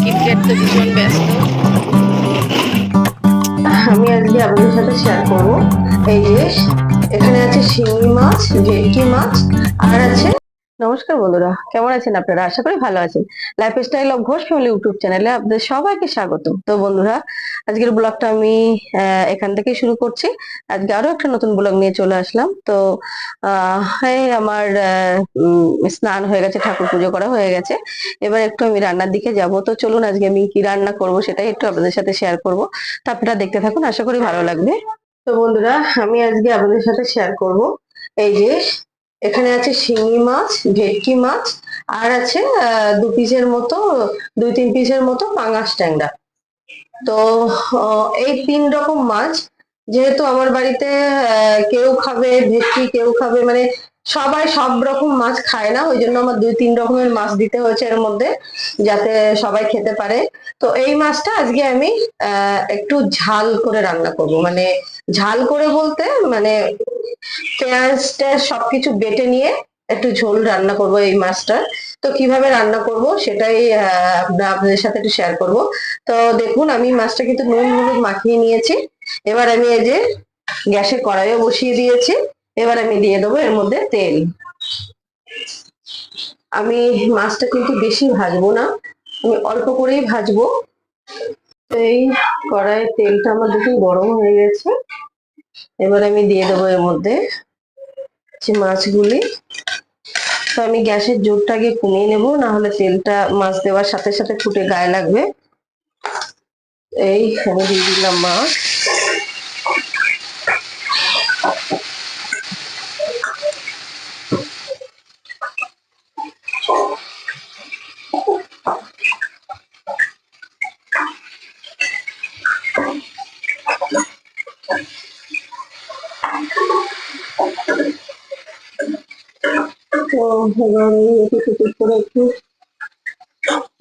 KitKat তো ভীষণ ব্যস্ত আমি আজকে আপনাদের সাথে শেয়ার করব। এই যে, এখানে আছে শিঙি মাছ, ভেটকি মাছ, আর আছে নমস্কার বন্ধুরা, কেমন আছেন আপনারা? আশা করি ভালো আছেন। Life style of Ghosh family YouTube চ্যানেলে আপনাদের সবাইকে স্বাগত তো বন্ধুরা, আজকের ব্লগটা আমি এখান থেকে শুরু করছি। আজকে আরও একটা নতুন ব্লগ নিয়ে চলে আসলাম। তো আমার স্নান হয়ে গেছে, ঠাকুর পুজো করা হয়ে গেছে। এবার একটু আমি রান্নার দিকে যাব। তো চলুন আজকে আমি কি রান্না করব সেটাই একটু আপনাদের সাথে শেয়ার করব। তা আপনারা দেখতে থাকুন, আশা করি ভালো লাগবে। তো বন্ধুরা, আমি আজকে আপনাদের সাথে শেয়ার করব। এই যে এখানে আছে শিঙি মাছ, ভেটকি মাছ, আর আছে দু পিসের মতো, দুই তিন পিসের মতো পাঙাশ ট্যাংরা। তো এই তিন রকম মাছ, যেহেতু আমার বাড়িতে কেউ খাবে, ভেটকি কেউ খাবে মানে সবাই সব রকম মাছ খায় না, ওই জন্য আমার দুই তিন রকমের মাছ দিতে হয়েছে এর মধ্যে, যাতে সবাই খেতে পারে। তো এই মাছটা আজকে আমি একটু ঝাল করে রান্না করব। মানে ঝাল করে বলতে মানে পেঁয়াজ টেয়াজ সবকিছু বেটে নিয়ে একটু ঝোল রান্না করব এই মাছটা তো কীভাবে রান্না করব সেটাই আপনাদের সাথে একটু শেয়ার করব। তো দেখুন, আমি মাছটা কিন্তু নুন হলুদ মাখিয়ে নিয়েছি। এবার আমি এই যে গ্যাসে কড়াইও বসিয়ে দিয়েছি। এবার আমি দিয়ে দেবো এর মধ্যে তেল। আমি মাছটা কিন্তু বেশি ভাজবো না, আমি অল্প করেই ভাজবো। এই কড়াইয়ের তেলটা আমার দেখুন গরম হয়ে গেছে। এবার আমি দিয়ে দেবো এর মধ্যে যে মাছগুলি। তো আমি গ্যাসের জোরটা আগে কমিয়ে নেব না হলে তেলটা মাছ দেওয়ার সাথে সাথে ফুটে গায়ে লাগবে। এই আমি দিয়ে দিলাম মাছ। তো আমি একটু টুকটুক করে একটু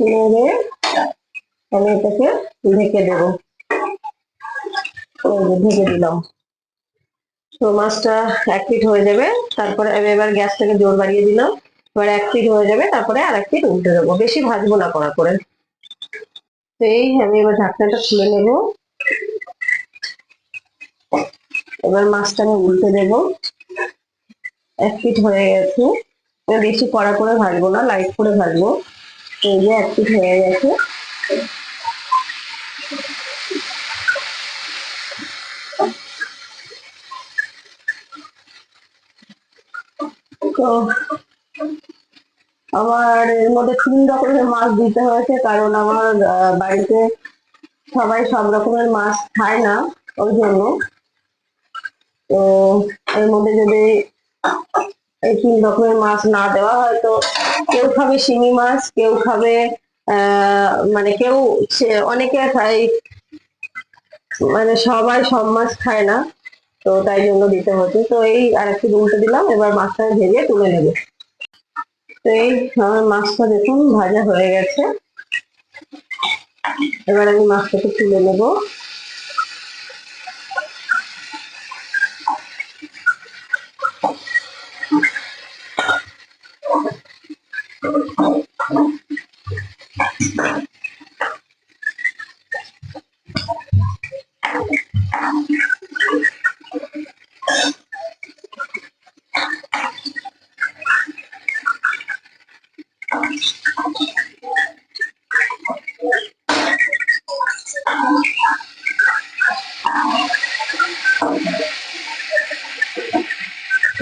নেড়ে আমি এটাকে ঢেকে দেবো। ঢেকে দিলাম তো মাছটা এক পিঠ হয়ে যাবে তারপরে আমি এবার গ্যাসটাকে জোর বাড়িয়ে দিলাম এবার এক পিঠ হয়ে যাবে তারপরে আর এক পিঠ উল্টে দেবো। বেশি ভাজবো না কড়া করে তো এই আমি এবার ঢাকনাটা খুলে নেব এবার মাছটা আমি উল্টে দেবো। এক পিঠ হয়ে গেছে বেশি কড়া করে ভাজবো না লাইট করে ভাজবো। এই যে এক পিঠ হয়ে গেছে। তো আমার এর মধ্যে তিন রকমের মাছ দিতে হয়েছে, কারণ আমার বাড়িতে সবাই সব রকমের মাছ খায় না, ওই জন্য। তো এর মধ্যে যদি তিন রকমের মাছ না দেওয়া হয় তো কেউ খাবে শিঙি মাছ, কেউ খাবে মানে কেউ অনেকে খায় মানে সবাই সব মাছ খায় না, তো তাই জন্য দিতে হচ্ছে তো এই আর একটু উল্টে দিলাম, এবার মাছটা ভেজে তুলে নেব। তো এই আমার মাছটা দেখুন, ভাজা হয়ে গেছে। এবার আমি মাছটাকে তুলে নেব।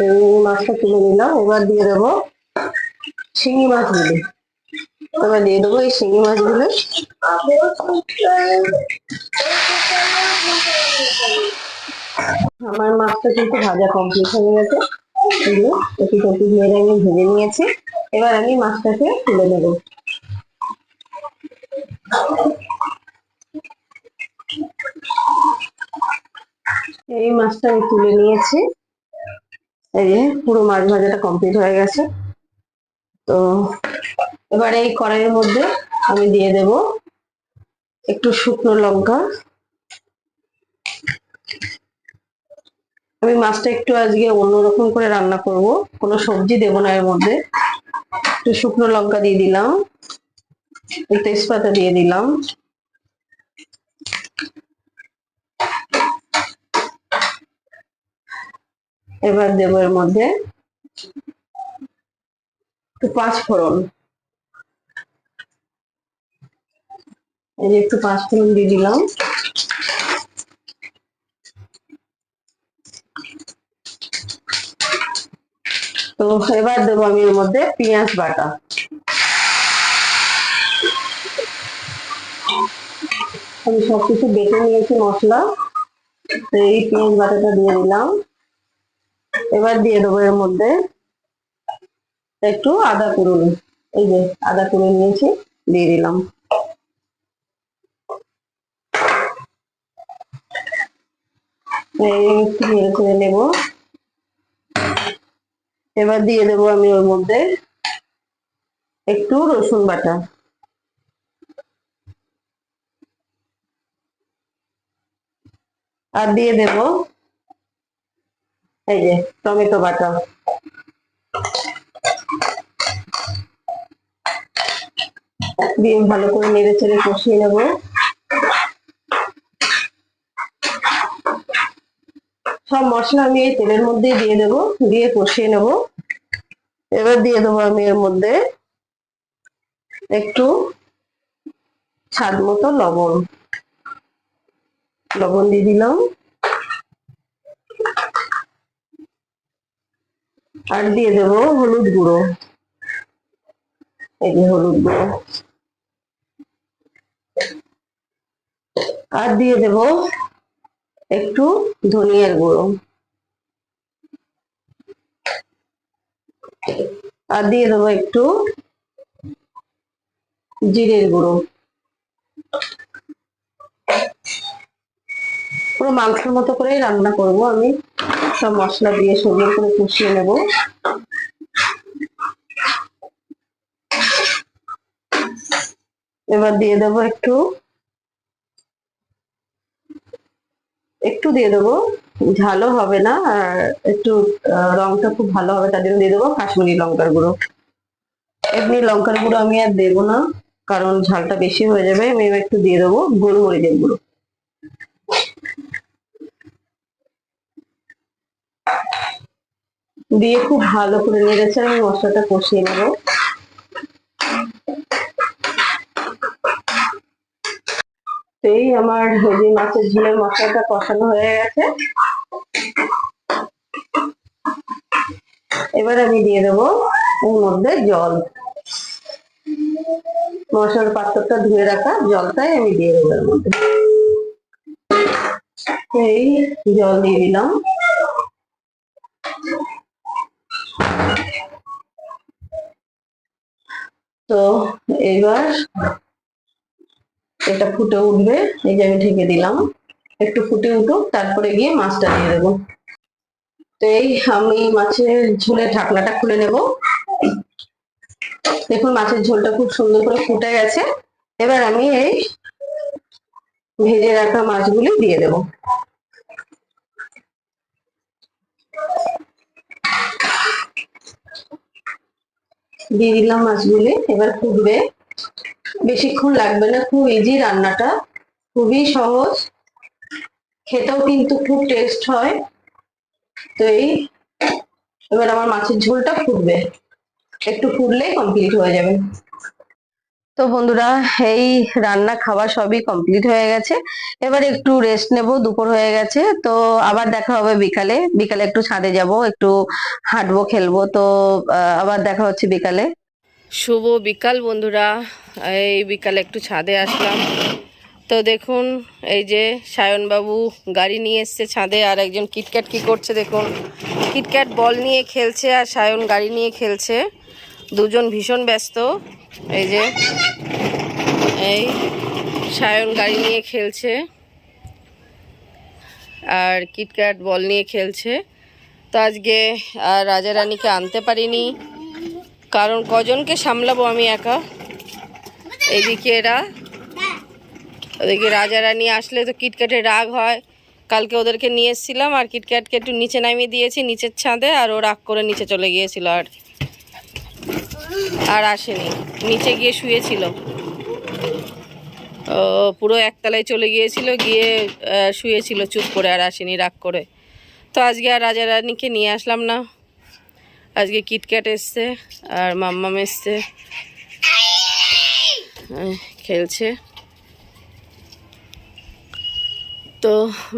এই মাছটা তুলে নিলাম এবার দিয়ে দেবো শিঙি মাছগুলি এবার দিয়ে দেবো এই শিঙি মাছগুলো। আমার মাছটা কিন্তু ভাজা কমপ্লিট হয়ে গেছে। একটু একটু মেরে আমি ভেজে নিয়েছি। এবার আমি মাছটাকে তুলে নেব। এই মাছটা আমি তুলে নিয়েছি। এই যে পুরো মাছ ভাজাটা কমপ্লিট হয়ে গেছে। তো এবার এই কড়াইয়ের মধ্যে আমি দিয়ে দেব একটু শুকনো লঙ্কা। আমি মাছটা একটু আজকে অন্যরকম করে রান্না করব, কোনো সবজি দেবো না এর মধ্যে। একটু শুকনো লঙ্কা দিয়ে দিলাম তেজপাতা দিয়ে দিলাম। এবার দেবো এর মধ্যে একটু পাঁচ ফোড়ন এই যে একটু পাঁচ ফোড়ন দিয়ে দিলাম। তো এবার দেবো আমি এর মধ্যে পেঁয়াজ বাটা। আমি সবকিছু বেটে নিয়েছি মশলা। তো এই পেঁয়াজ বাটাটা দিয়ে দিলাম। এবার দিয়ে দেবো এর মধ্যে একটু আদা কুড়ুন এই যে আদা কুড়ুন নিয়েছি, দিয়ে দিলাম। নেব। এবার দিয়ে দেবো আমি ওর মধ্যে একটু রসুন বাটা। আর দিয়ে দেব এই যে টমেটো বাটা। দিয়ে ভালো করে নেড়ে চেড়ে কষিয়ে নেব। সব মশলা আমি এই তেলের মধ্যে দিয়ে দেবো, দিয়ে কষিয়ে নেব। এবার দিয়ে দেবো আমি এর মধ্যে একটু স্বাদ মতো লবণ। লবণ দিয়ে দিলাম। আর দিয়ে দেবো হলুদ গুঁড়ো। এই যে হলুদ গুঁড়ো। আর দিয়ে দেব একটু ধনিয়ার গুঁড়ো। আর দিয়ে দেবো একটু জিরের গুঁড়ো। পুরো মাংসের মতো করেই রান্না করব আমি। সব মশলা দিয়ে সুন্দর করে কষিয়ে নেব। এবার দিয়ে দেবো একটু একটু দিয়ে দেবো। ঝালও হবে না, আর একটু রংটা খুব ভালো হবে, তার জন্য দিয়ে দেবো কাশ্মীরি লঙ্কার গুঁড়ো। এমনি লঙ্কার গুঁড়ো আমি আর দেবো না, কারণ ঝালটা বেশি হয়ে যাবে, আমি একটু দিয়ে দেবো গোলমরিচের গুঁড়ো। দিয়ে খুব ভালো করে নেড়েছে আমি মশলাটা কষিয়ে নেব। এই আমার যে মাছের ঝোলের মশলাটা কষানো হয়ে গেছে। এবার আমি দিয়ে দেবো এর মধ্যে জল। মশলার পাত্রটা ধুয়ে রাখা জলটাই আমি দিয়ে দেবো এর মধ্যে। এই জল দিয়ে দিলাম। তো এবার এটা ফুটে উঠবে, এই যে আমি ঢেকে দিলাম। একটু ফুটে উঠুক, তারপরে গিয়ে মাছটা দিয়ে দেবো। তো এই আমি মাছের ঝোলের ঢাকনাটা খুলে নেব। দেখুন, মাছের ঝোলটা খুব সুন্দর করে ফুটে গেছে। এবার আমি এই ভেজে রাখা মাছগুলি দিয়ে দেবো। দিয়ে দিলাম মাছগুলি, এবার ফুটবে। বেশিক্ষণ লাগবে না, খুব ইজি রান্নাটা। খুবই সহজ। খেতেও কিন্তু খুব টেস্ট হয়। তো এই, এবার আমার মাছের ঝোলটা ফুটবে। একটু ফুটলেই কমপ্লিট হয়ে যাবে। তো বন্ধুরা, এই রান্না খাওয়া সবই কমপ্লিট হয়ে গেছে। এবার একটু রেস্ট নেব, দুপুর হয়ে গেছে। তো আবার দেখা হবে বিকালে। বিকালে একটু ছাদে যাব, একটু হাঁটবো, খেলব। তো আবার দেখা হচ্ছে বিকালে। শুভ বিকাল বন্ধুরা। এই বিকালে একটু ছাদে আসলাম। তো দেখুন, এই যে সায়নবাবু গাড়ি নিয়ে এসছে ছাদে আর একজন কিটক্যাট কি করছে দেখুন। কিটক্যাট বল নিয়ে খেলছে আর সায়ন গাড়ি নিয়ে খেলছে। দুজন ভীষণ ব্যস্ত। এই যে, এই সায়ন গাড়ি নিয়ে খেলছে আর কিটক্যাট বল নিয়ে খেলছে। তো আজকে আর রাজা রানীকে আনতে পারিনি। কারণ কজনকে সামলাবো আমি একা? এদিকে এরা। ওদিকে রাজা রানী আসলে তো কিটক্যাটের রাগ হয়। কালকে ওদেরকে নিয়ে এসেছিলাম আর কিটক্যাটকে একটু নিচে নামিয়ে দিয়েছি, নিচের ছাদে আর ও রাগ করে নিচে চলে গিয়েছিল আর। আর আসেনি, নিচে গিয়ে শুয়েছিল। ও পুরো একতলায় চলে গিয়েছিল, গিয়ে শুয়েছিল, চুপ করে আর আসেনি রাগ করে। তো আজকে আর রাজা রানীকে নিয়ে আসলাম না। আজকে কিটক্যাট এসছে আর মাম্মাম এসছে। খেলছে। তো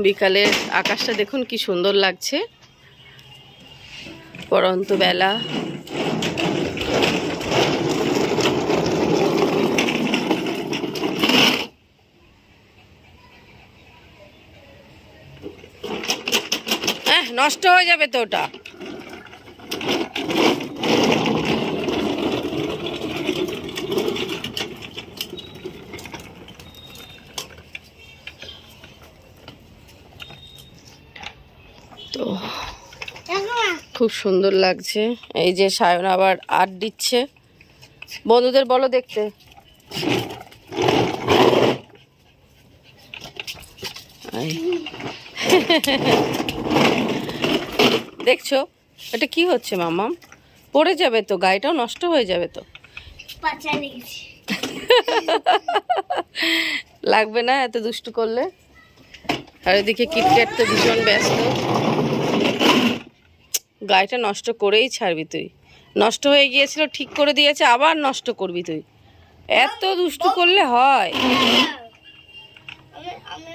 বিকালের আকাশটা দেখুন কি সুন্দর লাগছে। পরন্ত বেলা। নষ্ট হয়ে যাবে তো ওটা। তো খুব সুন্দর লাগছে। এই যে সায়ন আবার আট দিচ্ছে। বন্ধুদের বলো দেখতে। দেখছ? এটা কি হচ্ছে মামাম পড়ে যাবে তো গাড়িটাও নষ্ট হয়ে যাবে তো। লাগবে না এত দুষ্টু করলে? আর এদিকে কিটক্যাট তো ভীষণ ব্যস্ত। গাড়িটা নষ্ট করেই ছাড়বি তুই। নষ্ট হয়ে গিয়েছিল ঠিক করে দিয়েছে আবার নষ্ট করবি তুই। এত দুষ্টু করলে হয়। আমি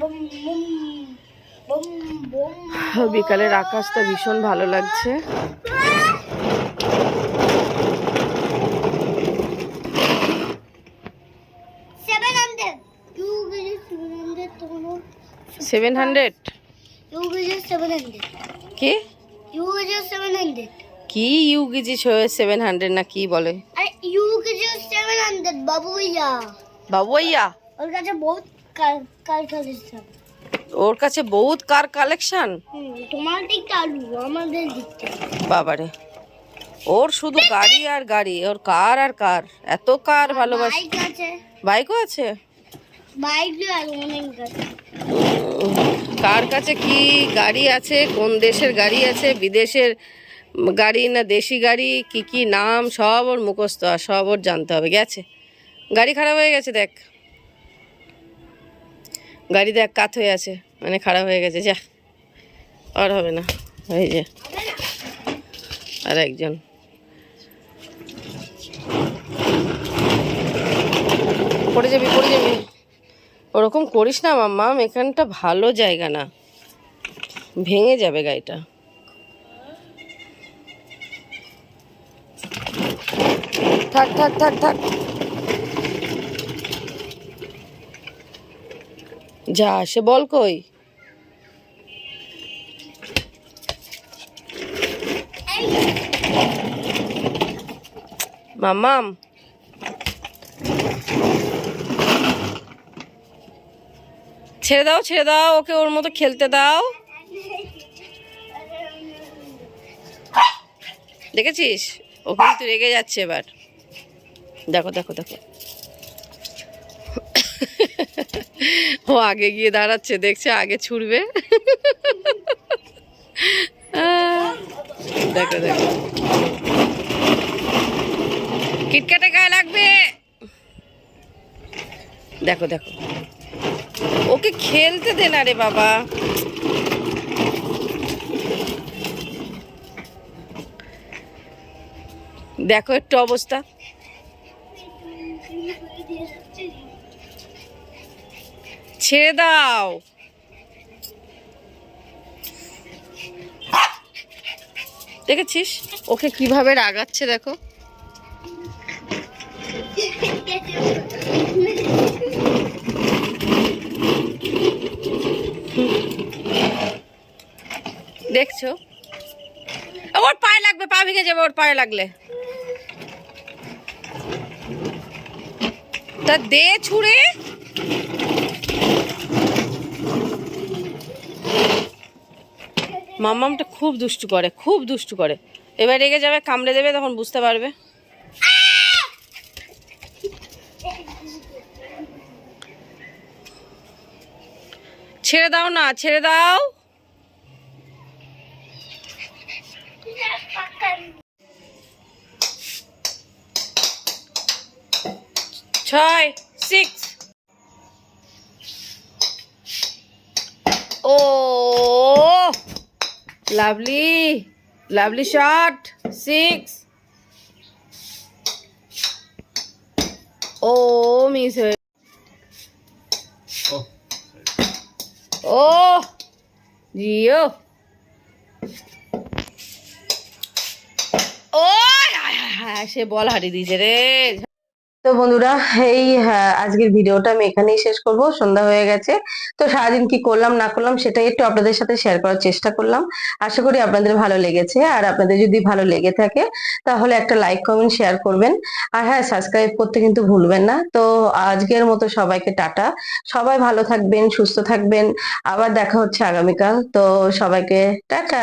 বিকালের আকাশটা ভীষণ ভালো লাগছে। সেভেন হান্ড্রেড কি? ইউ সেভেন হান্ড্রেড কি ইউ গেছি সেভেন হান্ড্রেড না কি বলে? ইউ সেভেন হান্ড্রেড ওর কাছে বহুত ওর কাছে বহুত কার কালেকশন তোমার দিকটা আলু আমাদের দিকটা। বাবারে ওর শুধু গাড়ি আর গাড়ি ওর কার আর কার এত কার ভালোবাসে। বাইক আছে। বাইকও আছে? কার কাছে কি গাড়ি আছে কোন দেশের গাড়ি আছে বিদেশের গাড়ি না দেশি গাড়ি কি কি নাম সব ওর মুখস্থ আর সব ওর জানতে হবে গেছে। গাড়ি খারাপ হয়ে গেছে দেখ। গাড়ি দেখ কাত হয়ে আছে মানে খারাপ হয়ে গেছে, যা। আর হবে না, এই যে। আর একজন। পড়ে যাবি পড়ে যাবি। ওরকম করিস না মাম্মাম এখানটা ভালো জায়গা না। ভেঙে যাবে গাড়িটা। থাক থাক থাক থাক। যা, সে বল কই? মাম্মাম। ছেড়ে দাও ছেড়ে দাও, ওকে ওর মতো খেলতে দাও। দেখেছিস? ও কিন্তু রেগে যাচ্ছে এবার। দেখো দেখো দেখো। ও আগে গিয়ে দাঁড়াচ্ছে দেখছে আগে আহ, দেখো দেখো। কিটকাটে গায়ে লাগবে। দেখো দেখো। ওকে খেলতে দে না রে বাবা। দেখো একটু অবস্থা। ছেড়ে দাও। দেখেছিস? ওকে কীভাবে রাগাচ্ছে দেখো। দেখছ? ওর পায়ে লাগবে, পা ভেঙে যাবে, ওর পায়ে লাগলে। তা দে ছুঁড়ে। মামামটা খুব দুষ্টু করে, খুব দুষ্টু করে। এবার রেগে যাবে, কামড়ে দেবে, তখন বুঝতে পারবে। ছেড়ে দাও না, ছেড়ে দাও। ছয় সিক্স ও লাভলি লাভলি শট সিক্স ও মিস হয়ে ও, জিও। ও সে বল হারিয়ে দিয়েছে রে। তো বন্ধুরা এই হ্যাঁ, আজকের ভিডিওটা আমি এখানেই শেষ করব। সন্ধ্যা হয়ে গেছে। তো সারাদিন কি করলাম না করলাম সেটাই একটু আপনাদের সাথে শেয়ার করার চেষ্টা করলাম। আশা করি আপনাদের ভালো লেগেছে। আর আপনাদের যদি ভালো লেগে থাকে তাহলে একটা লাইক কমেন্ট শেয়ার করবেন। আর হ্যাঁ সাবস্ক্রাইব করতে কিন্তু ভুলবেন না। তো আজকের মতো সবাইকে টাটা। সবাই ভালো থাকবেন সুস্থ থাকবেন। আবার দেখা হচ্ছে আগামীকাল। তো সবাইকে টাটা।